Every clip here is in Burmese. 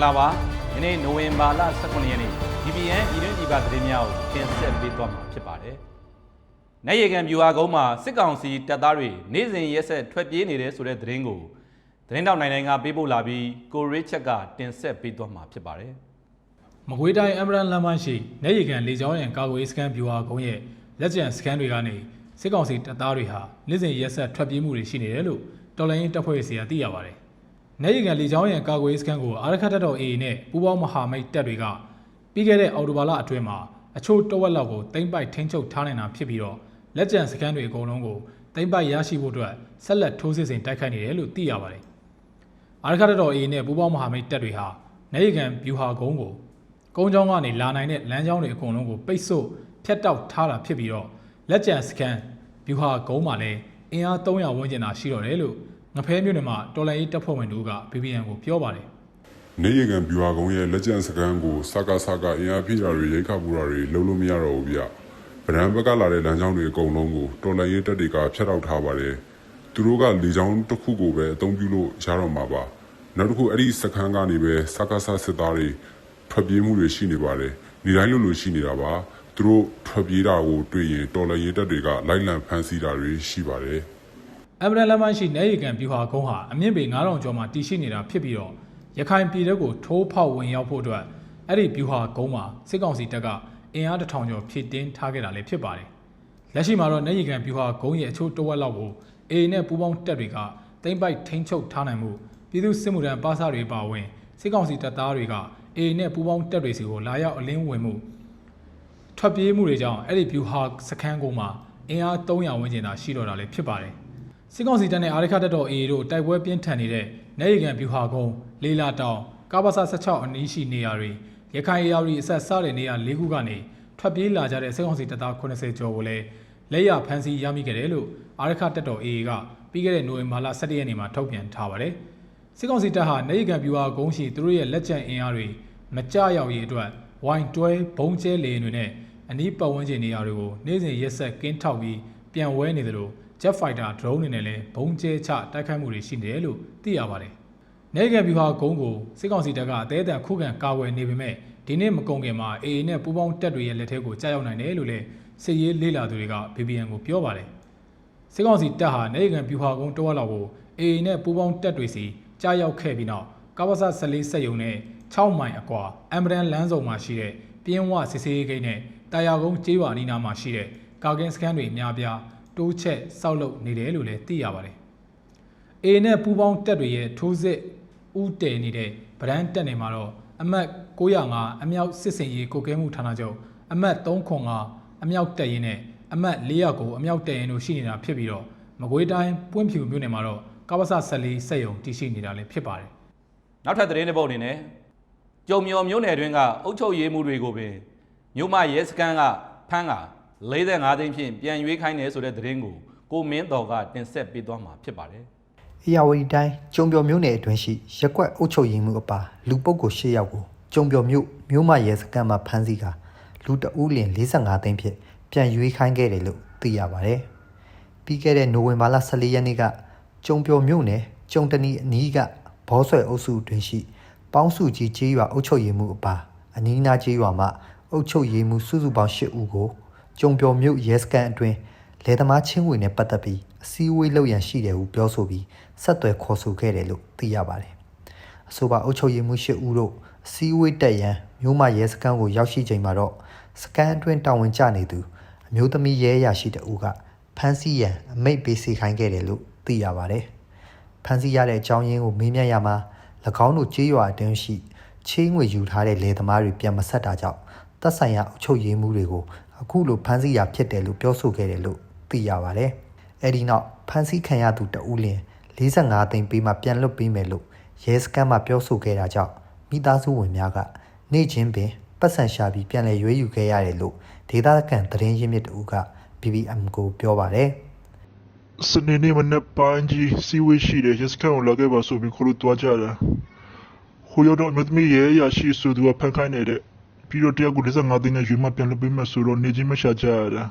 ္ဂလာပါယနေ့နိုဝင်ဘာလ18ရက်နေ့ DPN ပြည်တွင်းပြည်ပသတင်းများကိုတင်ဆက်ပေးသွားမှာဖြစ်ပါတယ်။နိုင်ရကန်ဗျူဟာကုန်းမှာစစ်ကောင်စီတပ်သားတွေနေ့စဉ်ရက်ဆက်ထွက်ပြေးနေတဲ့ဆိုတဲ့သတင်းကိုသတင်းတောက်နိုင်နိုင်ကပေးပို့လာပြီးကိုရစ်ချက်ကတင်ဆက်ပေးသွားမှာဖြစ်ပါတယ်။မကွေးတိုင်းအမ်ဘရန်လမ်းမရှိနေရီကန်လေကြောင်းရန်ကာကွယ်ရေးစခန်းဗျူဟာကုန်းရဲ့လက်ကျန်စခန်းတွေကနေစစ်ကောင်စီတပ်သားတွေဟာနေ့စဉ်ရက်ဆက်ထွက်ပြေးမှုတွေရှိနေတယ်လို့တော်လိုင်းရင်တပ်ဖွဲ့စီကသိရပါတယ်။ နေရီကန်လေကြောင်းရန်ကာကွယ်ရေးစခန်းကိုအာရခတ်တပ်တော် AA နဲ့ပူးပေါင်းမဟာမိတ်တပ်တွေကပြီးခဲ့တဲ့အော်တိုဘာလအတွင်းမှာအချို့တဝက်လောက်ကိုတိမ့်ပိုက်ထိန်းချုပ်ထားနိုင်တာဖြစ်ပြီးတော့လက်ကျန်စခန်းတွေအကုန်လုံးကိုတိမ့်ပိုက်ရရှိဖို့အတွက်ဆက်လက်ထိုးစစ်ဆင်တိုက်ခိုက်နေတယ်လို့သိရပါတယ်။အာရခတ်တော် A နဲ့ပူးပေါင်းမဟာမိတ်တပ်တွေဟာနေရီကန်ဗျူဟာကုန်းကိုကုန်းချောင်းကနေလာနိုင်တဲ့လမ်းကြောင်းတွေအကုန်လုံးကိုပိတ်ဆို့ဖျက်တောက်ထားတာဖြစ်ပြီးတော့လက်ကျန်စကန်ဗျူဟာကုန်းမှာလည်းအင်အား300ဝန်းကျင်သာရှိတော့တယ်လို့ ငဖဲမြို့နယ်မှာတော်လိုင်းရေးတပ်ဖွဲ့ဝင်တို့က BBN ကိုပြောပါတယ်နေရကန်ဗျူဟာကုန်းရဲ့လက်ကျန်စကန်ကိုစကားစကားအင်အားဖြည့်တာတွေရိတ်ခတ်ပူတာတွေလုံးလို့မရတော့ဘူးဗျဗရန်ဘက်ကလာတဲ့လမ်းကြောင်းတွေအကုန်လုံးကိုတော်လိုင်းရေးတပ်တွေကဖျက်တောက်ထားပါတယ်သူတို့ကလေကြောင်းတစ်ခုကိုပဲအသုံးပြုလို့ရတော့မှာပါနောက်တစ်ခုအဲ့ဒီစကန်ကနေပဲစကားစစစ်သားတွေထွက်ပြေးမှုတွေရှိနေပါတယ်နေတိုင်းလိုလိုရှိနေတာပါသူတို့ထွက်ပြေးတာကိုတွေ့ရင်တော်လိုင်းရေးတပ်တွေကလိုက်လံဖမ်းဆီးတာတွေရှိပါတယ်။ အမ်ဘရန်လမ်းမရှိနေရီကန်ဗျူဟာကုန်းဟာအမြင့်ပေ9000ကျော်မှာတည်ရှိနေတာဖြစ်ပြီးတော့ရခိုင်ပြည်တပ်ကိုထိုးဖောက်ဝင်ရောက်ဖို့အတွက်အဲ့ဒီဗျူဟာကုန်းမှာစစ်ကောင်စီတပ်ကအင်အားတစ်ထောင်ကျော်ဖြည့်တင်းထားခဲ့တာလည်းဖြစ်ပါတယ်။လက်ရှိမှာတော့နေရီကန်ဗျူဟာကုန်းရဲ့အချို့တစ်ဝက်လောက်ကို A နဲ့ပူးပေါင်းတပ်တွေကတိမ့်ပိုက်ထိန်းချုပ်ထားနိုင်မှုပြည်သူစစ်မှုထမ်းပါစာတွေပါဝင်စစ်ကောင်စီတပ်သားတွေက A နဲ့ပူးပေါင်းတပ်တွေစီကိုလာရောက်အလင်းဝင်မှုထွက်ပြေးမှုတွေကြောင့်အဲ့ဒီဗျူဟာစခန်းကုန်းမှာအင်အား300ဝန်းကျင်သာရှိတော့တာလည်းဖြစ်ပါတယ်။ စစ်ကောင်စီတပ်နဲ့အာရခတပ်တော် AA တို့တိုက်ပွဲပြင်းထန်နေတဲ့နေရီကန်ဗျူဟာကုန်းလေးလာတောင်ကာဘာဆာ16အနီးရှိနေရာတွေရခိုင်အေရီအဆက်စားတဲ့နေရာ၄ခုကနေထွက်ပြေးလာကြတဲ့စစ်ကောင်စီတပ်သား80ကျော်ကိုလည်းလက်ရဖမ်းဆီးရမိခဲ့တယ်လို့အာရခတပ်တော် AA ကပြီးခဲ့တဲ့နိုဝင်ဘာလ17ရက်နေ့မှာထုတ်ပြန်ထားပါတယ်။စစ်ကောင်စီတပ်ဟာနေရီကန်ဗျူဟာကုန်းရှိသူတို့ရဲ့လက်ကျန်အင်အားတွေမကြရောက်ရေးအတွက်ဝိုင်တွဲဘုံကျဲလေယာဉ်တွေနဲ့အနီးပတ်ဝန်းကျင်နေရာတွေကိုနေ့စဉ်ရက်ဆက်ကင်းထောက်ပြီးပြန်ဝဲနေတယ်လို့ Jet Fighter drone တွေနဲ့လည်းဘုံကျဲချတိုက်ခိုက်မှုတွေရှိနေတယ်လို့သိရပါတယ်။နေရီကန်ဗျူဟာကုန်းကိုစစ်ကောင်စီတပ်ကအသေးအံခုခံကာကွယ်နေပေမဲ့ဒီနေ့မကုန်ခင်မှာ AA နဲ့ပူးပေါင်းတပ်တွေရဲ့လက်ထဲကိုကြားရောက်နိုင်တယ်လို့လည်းစစ်ရေးလေ့လာသူတွေက BBN ကိုပြောပါတယ်။စစ်ကောင်စီတပ်ဟာနေရီကန်ဗျူဟာကုန်းတဝက်လောက်ကို AA နဲ့ပူးပေါင်းတပ်တွေစီကြားရောက်ခဲ့ပြီးနောက်ကာဘာဆ14စက်ရုံနဲ့6မိုင်အကွာအမ်ဘရန်လမ်းစုံမှာရှိတဲ့ပြင်းဝစစ်စေးဂိတ်နဲ့တာယာကုန်းကျေးရွာအနီးနားမှာရှိတဲ့ကာကင်းစခန်းတွေအများပြား တိုးချက်စောက်လုပ်နေတယ်လို့လည်းသိရပါတယ်။ A နဲ့ပူးပေါင်းတပ်တွေရဲ့ထိုးစစ်ဥတည်နေတဲ့ဗရန်တက်နေမှာတော့အမှတ်905အမြောက်စစ်စင်ရေးကိုကဲမှုဌာနချုပ်အမှတ်305အမြောက်တက်ရင်နဲ့အမှတ်409အမြောက်တက်ရင်တို့ရှိနေတာဖြစ်ပြီးတော့မကွေးတိုင်းပွင့်ဖြူမြို့နယ်မှာတော့ကပ္ပစ14စက်ရုံတည်ရှိနေတာလည်းဖြစ်ပါတယ်နောက်ထပ်သတင်းတစ်ပုဒ်အနေနဲ့ကြုံမျော်မျိုးနယ်တွင်းကအုပ်ချုပ်ရေးမှုတွေကိုပင်မြို့မရဲစခန်းကဖမ်းက 45သိန်းဖြင့်ပြန်ရွေးခိုင်းတယ်ဆိုတဲ့သတင်းကိုကိုမင်းတော်ကတင်ဆက်ပေးသွားမှာဖြစ်ပါတယ်။အေယာဝတီတိုင်းကျုံပြော်မြို့နယ်အတွင်းရှိရက်ကွက်အုပ်ချုပ်ရေးမှုအပါလူပုဂ္ဂိုလ်၈ယောက်ကိုကျုံပြော်မြို့မြို့မရဲစခန်းမှာဖမ်းဆီးကလူတအူးလင်45သိန်းဖြင့်ပြန်ရွေးခိုင်းခဲ့တယ်လို့သိရပါဗျ။ပြီးခဲ့တဲ့နိုဝင်ဘာလ14ရက်နေ့ကကျုံပြော်မြို့နယ်ကျုံတနီအနီးကဘောဆွဲအုပ်စုတွင်ရှိပေါင်းစုကြီးကျေးရွာအုပ်ချုပ်ရေးမှုအပါအနီးနားကျေးရွာမှအုပ်ချုပ်ရေးမှုစုစုပေါင်း၈ဦးကို ကျုံပြော်မြို့ရဲစခန်းအတွင်းလယ်သမားချင်းဝင်နဲ့ပတ်သက်ပြီးအစည်းအဝေးလုပ်ရန်ရှိတယ်ဟုပြောဆိုပြီးဆက်သွယ်ခေါ်ဆိုခဲ့တယ်လို့သိရပါတယ်။အဆိုပါအုပ်ချုပ်ရေးမှု၈ဦးတို့အစည်းအဝေးတက်ရန်မြို့မရဲစခန်းကိုရောက်ရှိချိန်မှာတော့စခန်းအတွင်းတာဝန်ကျနေသူအမျိုးသမီးရဲအရာရှိတအူးကဖမ်းဆီးရန်အမိတ်ပေးစီခိုင်းခဲ့တယ်လို့သိရပါတယ်။ဖမ်းဆီးရတဲ့အကြောင်းရင်းကိုမေးမြန်းရမှာ၎င်းတို့ကြေးရွာအတွင်းရှိချေးငွေယူထားတဲ့လယ်သမားတွေပြန်မဆက်တာကြောင့်တပ်ဆိုင်ရာအုပ်ချုပ်ရေးမှုတွေကို အခုလိုဖမ်းဆီးရဖြစ်တယ်လို့ပြောဆိုခဲ့တယ်လို့သိရပါတယ်။အဲဒီနောက်ဖမ်းဆီးခံရသူတဦးလင်45သိန်းပေးမှပြန်လွတ်ပေးမယ်လို့ရဲစခန်းမှာပြောဆိုခဲ့တာကြောင့်မိသားစုဝင်များကနေ့ချင်းပင်ပတ်စံရှာပြီးပြန်လည်ရွေးယူခဲ့ရတယ်လို့ဒေသခံသတင်းရင်းမြစ်တဦးက BBM ကိုပြောပါတယ်။စနေနေ့မနေ့ပိုင်းကြီးစီဝေးရှိတဲ့ရက်စခန်းကိုလာခဲ့ပါဆိုပြီးခေါ်လို့တွားကြတာဟိုရောက်တော့အမြတ်သမီးရဲ့ရရှိဆိုသူကဖန်ခိုင်းနေတဲ့ ပြီးတော့တယောက်ကို45သိန်းနဲ့ရွေးမှပြန်လုပ်ပေးမှဆိုတော့နေချင်းမရှာကြရတာ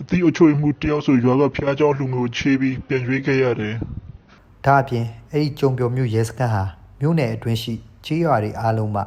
အသီးအချို့မှုတယောက်ဆိုရွာကဖျားเจ้าလူငွေကိုချေးပြီးပြန်ရွေးခဲ့ရတယ် ဒါအပြင်အဲ့ဒီကြုံပြော်မြို့ရဲစခန်းဟာမြို့နယ်အတွင်းရှိ ကြေးရွာတွေအားလုံးမှ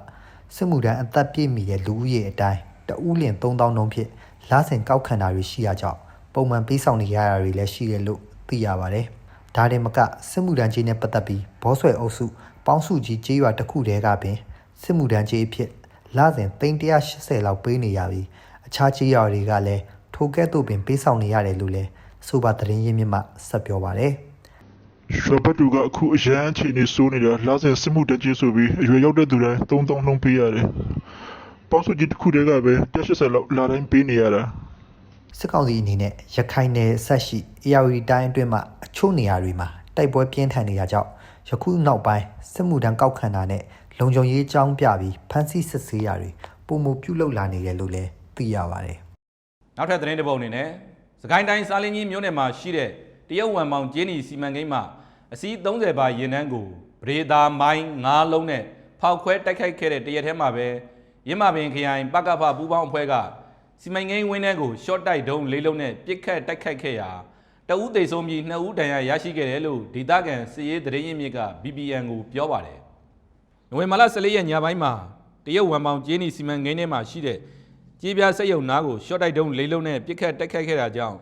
စစ်မှုထမ်းအသက်ပြည့်မီတဲ့လူဦးရေအတိုင်းတဦးလင်3000နှုန်းဖြင့်လစဉ်ကောက်ခံတာတွေရှိရကြောင်းပုံမှန်ပေးဆောင်နေရတာတွေလည်းရှိတယ်လို့သိရပါတယ်။ဒါတင်မကစစ်မှုထမ်းကြေးနဲ့ပတ်သက်ပြီးဘောဆွဲအုပ်စုပေါင်းစုကြီးကြေးရွာတစ်ခုတည်းကပင်စစ်မှုထမ်းကြေးအဖြစ် လစဉ်380လောက်ပေးနေရပြီးအခြားကြေးရွာတွေကလည်းထိုကဲ့သို့ပင်ပေးဆောင်နေရတယ်လို့လည်းဆိုပါသတင်းရင်းမြစ်မှဆက်ပြောပါတယ်။ရွှေဘတ်တူကအခုအရန်အချိန်နေစိုးနေတာလာစဉ်စစ်မှုတက်ကြီးဆိုပြီးအရွယ်ရောက်တဲ့သူတိုင်း3000နှုန်းပေးရတယ်။ပေါင်းစုကြီးတစ်ခုတည်းကပဲ180လောက်လာတိုင်းပေးနေရတာစစ်ကောင်စီအနေနဲ့ရခိုင်နယ်ဆက်ရှိ ARD တိုင်းအတွင်းမှာအချို့နေရာတွေမှာတိုက်ပွဲပြင်းထန်နေတာကြောင့် ယခုနောက်ပိုင်းစစ်မှုထမ်းကောက်ခံတာနဲ့လုံခြုံရေးအကြောင်းပြပြီးဖမ်းဆီးစစ်ဆေးရာတွေပုံမပြုလုပ်လာနေတယ်လို့လည်းသိရပါတယ်နောက်ထပ်သတင်းတစ်ပုဒ်အနေနဲ့စကိုင်းတိုင်းစားလင်းကြီးမြို့နယ်မှာရှိတဲ့တရုတ်ဝမ်မောင်ကျင်းနီစီမံကိန်းမှာအစီး30ပါရင်နှန်းကိုဗရေသာမိုင်း9လုံးနဲ့ဖောက်ခွဲတိုက်ခိုက်ခဲ့တဲ့တရက်ထဲမှာပဲရင်းမာပင်ခရိုင်ပကဖပူးပေါင်းအဖွဲ့ကစီမံကိန်းဝင်းထဲကိုရှော့တိုက်ဒုံးလေးလုံးနဲ့ပစ်ခတ်တိုက်ခိုက်ခဲ့ရာ တအူးသိဆုံးပြီးနှစ်ဦးဒဏ်ရာရရှိခဲ့တယ်လို့ဒေသခံစစ်ရေးသတင်းရင်းမြစ်က BBN ကိုပြောပါတယ်နိုဝင်ဘာလ14ရက်ညပိုင်းမှာတရုတ်ဝမ်ပေါင်ကျင်းနီစီမံကိန်းထဲမှာရှိတဲ့ကြေးပြားစက်ရုံနားကိုရှော့တိုက်တုံးလေးလုံးနဲ့ပစ်ခတ်တိုက်ခိုက်ခဲ့တာကြောင့်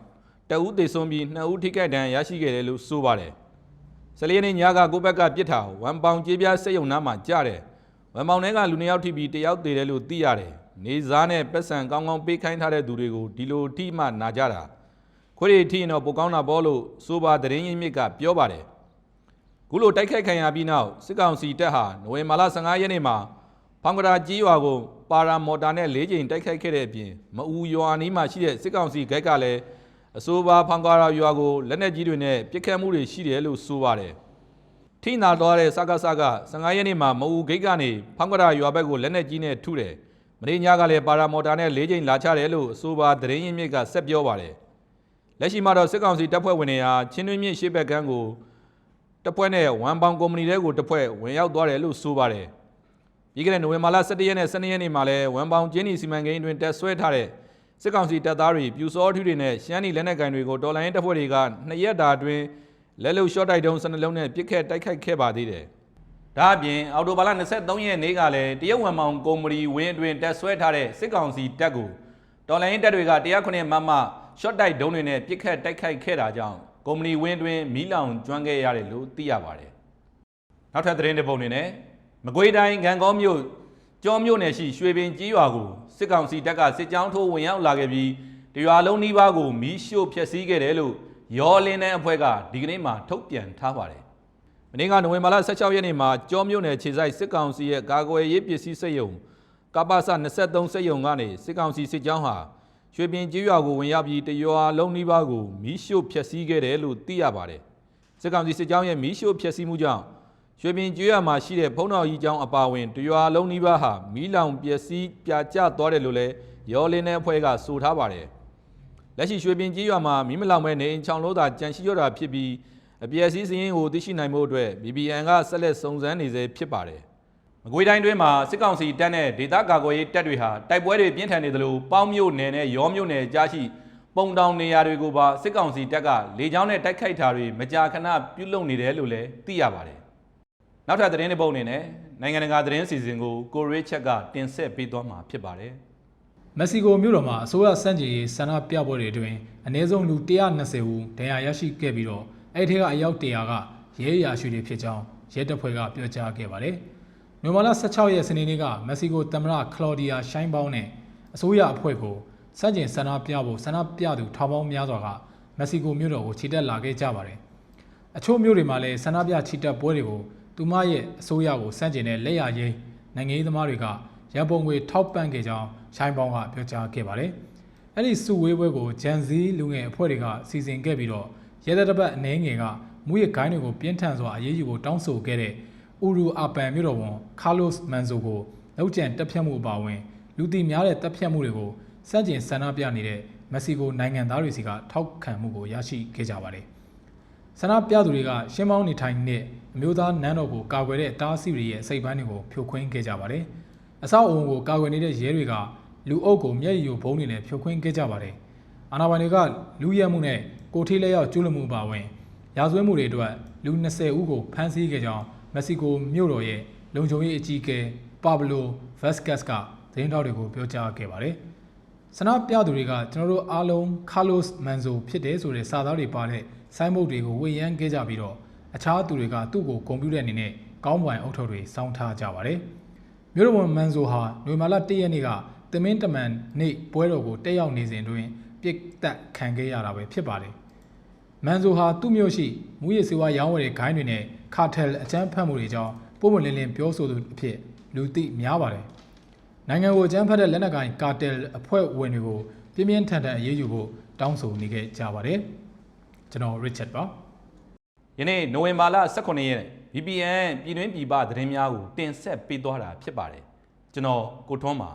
တအူးသေဆုံးပြီးနှစ်ဦးထိခိုက်ဒဏ်ရာရရှိခဲ့တယ်လို့ဆိုပါတယ်။14ရက်နေ့ညကကိုဘက်ကပြစ်တာဝမ်ပေါင်ကြေးပြားစက်ရုံနားမှာကြားတယ်။ဝမ်ပေါင်ထဲကလူနှစ်ယောက်ထိပြီးတယောက်သေတယ်လို့သိရတယ်။နေစားနဲ့ပက်ဆန်ကောင်းကောင်းပေးခိုင်းထားတဲ့သူတွေကိုဒီလိုထိမှနာကြတာ။ ခွေးတွေထိရင်တော့ပိုကောင်းတာပေါ့လို့ဆိုပါသတင်းရင်းမြစ်ကပြောပါတယ်။ခုလိုတိုက်ခိုက်ခံရပြီးနောက်စစ်ကောင်စီတပ်ဟာနိုဝင်ဘာလ15ရက်နေ့မှာဖောင်ကရာကြီးရွာကိုပါရာမော်တာနဲ့၄ကြိမ်တိုက်ခိုက်ခဲ့တဲ့အပြင်မအူရွာနီးမှာရှိတဲ့စစ်ကောင်စီဂိတ်ကလည်းအဆိုပါဖောင်ကရာရွာကိုလက်နက်ကြီးတွေနဲ့ပစ်ခတ်မှုတွေရှိတယ်လို့ဆိုပါတယ်။ထိနာသွားတဲ့စကားစကား15ရက်နေ့မှာမအူဂိတ်ကနေဖောင်ကရာရွာဘက်ကိုလက်နက်ကြီးနဲ့ထုတယ်။မင်းညကလည်းပါရာမော်တာနဲ့၄ကြိမ်လာချတယ်လို့အဆိုပါသတင်းရင်းမြစ်ကဆက်ပြောပါတယ်။ လက်ရှိမှာတော့စစ်ကောင်စီတပ်ဖွဲ့ဝင်တွေဟာချင်းတွင်းမြစ်ရှေ့ဘက်ကမ်းကိုတစ်ဖွဲ့နဲ့ဝမ်ပေါင်ကုမ္ပဏီတွေကိုတစ်ဖွဲ့ဝင်ရောက်သွားတယ်လို့ဆိုပါတယ်။ပြီးခဲ့တဲ့နိုဝင်ဘာလ17ရက်နဲ့12ရက်နေ့မှာလည်းဝမ်ပေါင်ကျင်းနီစီမံကိန်းအတွင်းတက်ဆွဲထားတဲ့စစ်ကောင်စီတပ်သားတွေပြူစောထူးတွေနဲ့ရှမ်းနီလက်နက်ကိုင်တွေကိုတော်လိုင်းတပ်ဖွဲ့တွေကနှစ်ရက်တာအတွင်းလက်လုံရှော့တိုက်တုံး12လုံးနဲ့ပစ်ခတ်တိုက်ခိုက်ခဲ့ပါသေးတယ်။ဒါအပြင်အော်တိုဘာလ23ရက်နေ့ကလည်းတရုတ်ဝမ်ပေါင်ကုမ္ပဏီဝင်းအတွင်းတက်ဆွဲထားတဲ့စစ်ကောင်စီတပ်ကိုတော်လိုင်းတပ်တွေက109မမ ရှော့တိုက်ဒုံးတွေနဲ့ပစ်ခတ်တိုက်ခိုက်ခဲ့တာကြောင့်ကုမ္ပဏီဝင်းအတွင်းမီးလောင်ကျွမ်းခဲ့ရတယ်လို့သိရပါတယ်။နောက်ထပ်သတင်းတစ်ပုဒ်အနေနဲ့မကွေးတိုင်းကံကောမြို့ကျော်မြို့နယ်ရှိရွှေပင်ကြီးရွာကိုစစ်ကောင်စီတပ်ကစစ်ကြောင်းထိုးဝင်ရောက်လာခဲ့ပြီးတရွာလုံးနီးပါးကိုမီးရှို့ဖျက်ဆီးခဲ့တယ်လို့ရောလင်းတဲ့အဖွဲ့ကဒီကနေ့မှထုတ်ပြန်ထားပါတယ်။မင်းကနိုဝင်ဘာလ16ရက်နေ့မှာကျော်မြို့နယ်ခြေဆိုင်စစ်ကောင်စီရဲ့ကာကွယ်ရေးပစ္စည်းစက်ရုံကပ္ပစ23စက်ရုံကနေစစ်ကောင်စီစစ်ကြောင်းဟာ ရွှေပင်ကြီးရွာကိုဝင်ရောက်ပြီးတရွာလုံးနီးပါးကိုမီးရှို့ဖျက်ဆီးခဲ့တယ်လို့သိရပါတယ်။စစ်ကောင်စီစစ်ကြောင်းရဲ့မီးရှို့ဖျက်ဆီးမှုကြောင့်ရွှေပင်ကျွေးရမှာရှိတဲ့ဖုံးတော်ကြီးကျောင်းအပါအဝင်တရွာလုံးနီးပါးဟာမီးလောင်ပျက်စီးပြာကျသွားတယ်လို့လည်းရောလင်းတဲ့အဖွဲ့ကဆိုထားပါတယ်။လက်ရှိရွှေပင်ကြီးရွာမှာမီးမလောင်မဲ့နေအိမ်ချောင်းလို့သာကြန့်ရှိရတာဖြစ်ပြီးအပျက်စီးစည်ရင်ကိုသိရှိနိုင်မှုအတွက် BBN ကဆက်လက်စုံစမ်းနေစေဖြစ်ပါတယ်။ မကွေးတိုင်းတွင်းမှာစစ်ကောင်စီတပ်နဲ့ဒေသကာကွယ်ရေးတပ်တွေဟာတိုက်ပွဲတွေပြင်းထန်နေသလိုပေါင်းမြို့နယ်နဲ့ရောမြို့နယ်ကြားရှိပုံတောင်နေရာတွေကိုပါစစ်ကောင်စီတပ်ကလေကြောင်းနဲ့တိုက်ခိုက်တာတွေမကြာခဏပြုလုပ်နေတယ်လို့လည်းသိရပါတယ်။နောက်ထပ်သတင်းတစ်ပုဒ်အနေနဲ့နိုင်ငံတကာသတင်းစီစဉ်ကိုကိုရေးချက်ကတင်ဆက်ပေးသွားမှာဖြစ်ပါတယ်။မက္ကဆီကိုမြို့တော်မှာအစိုးရစန့်ကျင်ရေးဆန္ဒပြပွဲတွေအတွင်းအနည်းဆုံးလူ120ဦးဒဏ်ရာရရှိခဲ့ပြီးတော့အဲ့ဒီထဲကအယောက်100ကရဲအရာရှိတွေဖြစ်ကြောင်းရဲတပ်ဖွဲ့ကပြောကြားခဲ့ပါတယ်။ နိုဝင်ဘာလ16ရက်စနေနေ့ကမက္ကဆီကိုသမ္မတကလော်ဒီယာရှိုင်းပေါင်းနဲ့အစိုးရအဖွဲ့ကိုစန့်ကျင်ဆန္ဒပြဖို့ဆန္ဒပြသူထောင်ပေါင်းများစွာကမက္ကဆီကိုမြို့တော်ကိုခြိတက်လာခဲ့ကြပါတယ်။အချို့မြို့တွေမှာလည်းဆန္ဒပြခြိတက်ပွဲတွေကိုသူမရဲ့အစိုးရကိုစန့်ကျင်တဲ့လက်ရရင်းနိုင်ငံရေးသမားတွေကရန်ပုံငွေထောက်ပံ့ခဲ့ကြောင်းရှိုင်းပေါင်းကပြောကြားခဲ့ပါတယ်။အဲ့ဒီစုဝေးပွဲကိုဂျန်ဇီလူငယ်အဖွဲ့တွေကစီစဉ်ခဲ့ပြီးတော့ရဲတပ်တပ်အနေငယ်ကမူရဂိုင်းတွေကိုပြင်းထန်စွာအရေးယူဖို့တောင်းဆိုခဲ့တဲ့ အူရူအာပန်မြို့တော်ဝန်ကာလိုစ်မန်ဆိုကိုလောက်ကျန်တပ်ဖြတ်မှုအပါအဝင်လူသိများတဲ့တပ်ဖြတ်မှုတွေကိုစန့်ကျင်ဆန္ဒပြနေတဲ့မက္ကဆီကိုနိုင်ငံသားတွေစီကထောက်ခံမှုကိုရရှိခဲ့ကြပါတယ်။ဆန္ဒပြသူတွေကရှင်းပေါင်းနေထိုင်တဲ့အမျိုးသားနန်းတော်ကိုကာကွယ်တဲ့တားဆီးတွေရဲ့စိတ်ပန်းတွေကိုဖြိုခွင်းခဲ့ကြပါတယ်။အဆောက်အုံကိုကာကွယ်နေတဲ့ရဲတွေကလူအုပ်ကိုမျက်ရည်ယိုဘုံတွေနဲ့ဖြိုခွင်းခဲ့ကြပါတယ်။အာဏာပိုင်တွေကလူရဲမှုနဲ့ကိုထိလက်ရောက်ကျူးလွန်မှုပါဝင်ရာဇဝဲမှုတွေအတွက်လူ20ဦးကိုဖမ်းဆီးခဲ့ကြောင်း မက္ကဆီကိုမြို့တော်ရဲ့လုံခြုံရေးအကြီးအကဲပါဘလိုဗက်စကတ်ကသတင်းထောက်တွေကိုပြောကြားခဲ့ပါတယ်။ဆန္ဒပြသူတွေကကျွန်တော်တို့အားလုံးကာလိုစ်မန်ဇိုဖြစ်တယ်ဆိုတဲ့စာသားတွေပါတဲ့ဆိုင်းဘုတ်တွေကိုဝေယမ်းခဲ့ကြပြီးတော့အခြားသူတွေကသူ့ကိုဂုဏ်ပြုတဲ့အနေနဲ့ကောင်းပွိုင်အုပ်ထုပ်တွေစောင်းထားကြပါတယ်။မြို့တော်ဝန်မန်ဇိုဟာနိုဝင်ဘာလ၁ရက်နေ့ကသမင်းတမန်နေ့ပွဲတော်ကိုတက်ရောက်နေစဉ်တွင်ပြစ်တက်ခံခဲ့ရတာပဲဖြစ်ပါတယ်။မန်ဇိုဟာသူ့မြို့ရှိမူရည်စေဝါရောင်းဝယ်တဲ့ဂိုင်းတွေနဲ့ ကာတယ်အကြမ်းဖက်မှုတွေကြောင့်ပုံမှန်လင်းလင်းပြောဆိုသူအဖြစ်လူသိများပါတယ်။နိုင်ငံကိုအကြမ်းဖက်တဲ့လက်နက်ကိုင်ကာတယ်အဖွဲ့ဝင်တွေကိုပြင်းပြင်းထန်ထန်အရေးယူဖို့တောင်းဆိုနေခဲ့ကြပါတယ်။ကျွန်တော် Richard ပါယနေ့နိုဝင်ဘာလ18ရက် VPN ပြည်တွင်းပြည်ပသတင်းများကိုတင်ဆက်ပေးသွားတာဖြစ်ပါတယ်ကျွန်တော်ကိုထွန်းပါ